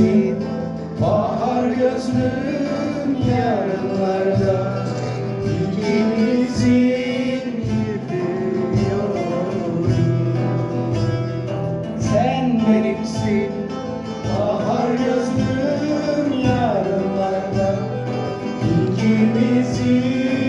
misin? Bahar gözlüm yarınlarda Dilimizin yıkılıyor Sen benimsin Bahar gözlüm yarınlarda İkimizin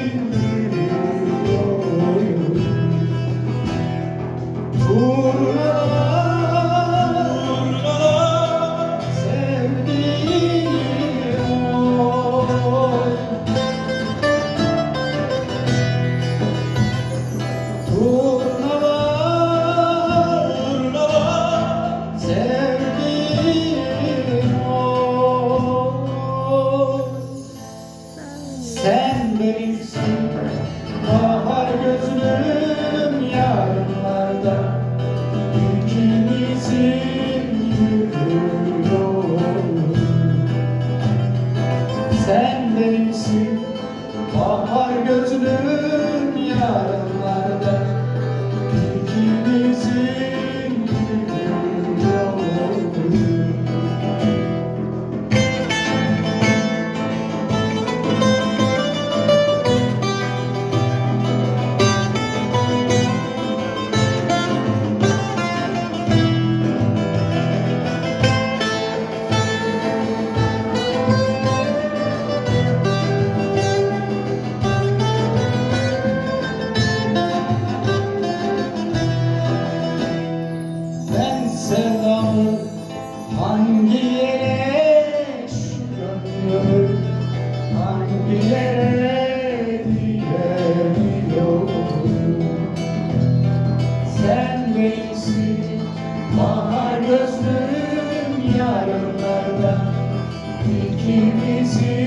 Sen benimsin. Bahar gözlüm yarınlarda ikimizin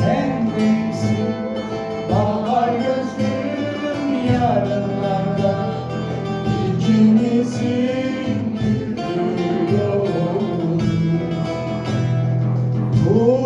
Sen büyüksün bahar gözlüm yarınlarda ikimizin Oh